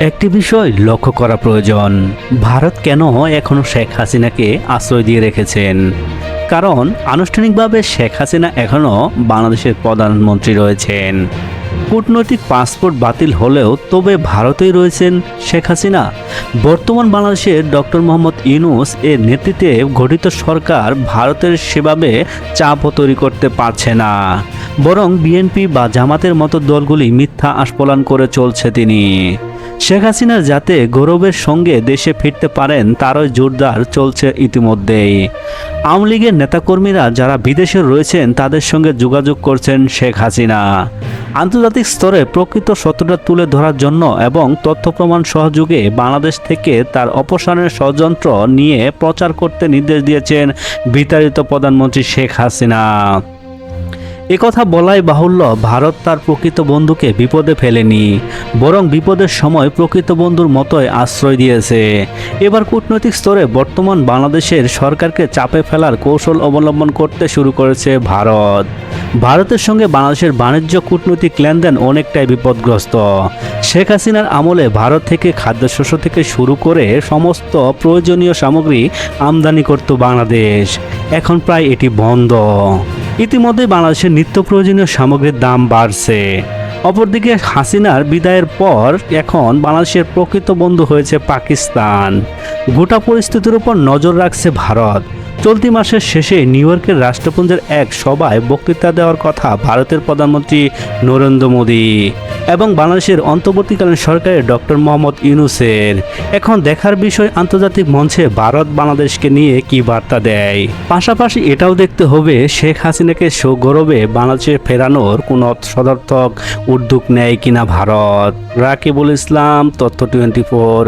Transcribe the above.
একটি বিষয় লক্ষ্য করা প্রয়োজন। ভারত কেন এখনও শেখ হাসিনাকে আশ্রয় দিয়ে রেখেছেন? কারণ, আনুষ্ঠানিকভাবে শেখ হাসিনা এখনও বাংলাদেশের প্রধানমন্ত্রী রয়েছেন। কূটনৈতিক পাসপোর্ট বাতিল হলেও তবে ভারতেই রয়েছেন শেখ হাসিনা। বর্তমান বাংলাদেশের ডক্টর মোহাম্মদ ইউনুস এর নেতৃত্বে গঠিত সরকার ভারতের সেভাবে চাপও তৈরি করতে পারছে না। বরং বিএনপি বা জামাতের মতো দলগুলি মিথ্যা আস্ফলন করে চলছে তিনি। শেখ হাসিনা যাতে গৌরবের সঙ্গে দেশে ফিরতে পারেন তারই জোরদার চলছে ইতিমধ্যেই। আওয়ামী লীগের নেতাকর্মীরা যারা বিদেশে রয়েছেন তাদের সঙ্গে যোগাযোগ করছেন শেখ হাসিনা। আন্তর্জাতিক স্তরে প্রকৃত সত্যটা তুলে ধরার জন্য এবং তথ্য প্রমাণ সহযোগে বাংলাদেশ থেকে তার অপসারণের ষড়যন্ত্র নিয়ে প্রচার করতে নির্দেশ দিয়েছেন বিতাড়িত প্রধানমন্ত্রী শেখ হাসিনা। একথা বলাই বাহুল্য, ভারত তার প্রকৃত বন্ধুকে বিপদে ফেলেনি, বরং বিপদের সময় প্রকৃত বন্ধুর মতোই আশ্রয় দিয়েছে। এবার কূটনৈতিক স্তরে বর্তমান বাংলাদেশের সরকারকে চাপে ফেলার কৌশল অবলম্বন করতে শুরু করেছে ভারত। ভারতের সঙ্গে বাংলাদেশের বাণিজ্য, কূটনৈতিক লেনদেন অনেকটাই বিপদগ্রস্ত। শেখ হাসিনার আমলে ভারত থেকে খাদ্যশস্য থেকে শুরু করে সমস্ত প্রয়োজনীয় সামগ্রী আমদানি করত বাংলাদেশ। এখন প্রায় এটি বন্ধ। ইতিমধ্যে বাংলাদেশের নিত্য প্রয়োজনীয় সামগ্রীর দাম বাড়ছে। অপরদিকে হাসিনার বিদায়ের পর এখন বাংলাদেশের প্রকৃত বন্ধু হয়েছে পাকিস্তান। গোটা পরিস্থিতির উপর নজর রাখছে ভারত। চলতি মাসের শেষে নিউ ইয়র্কের রাষ্ট্রপুঞ্জের এক সভায় বক্তৃতা দেওয়ার কথা ভারতের প্রধানমন্ত্রী নরেন্দ্র মোদী এবং বাংলাদেশের অন্তর্বর্তীকালীন সরকারের ডক্টর মোহাম্মদ ইউনুসের। এখন দেখার বিষয় আন্তর্জাতিক মঞ্চে ভারত বাংলাদেশকে নিয়ে কি বার্তা দেয়? পাশাপাশি এটাও দেখতে হবে, শেখ হাসিনাকে সগৌরবে বাংলাদেশে ফেরানোর কোনো সদর্থক উদ্যোগ নেয় কিনা ভারত? রাকিবুল ইসলাম, তথ্য টোয়েন্টি ফোর।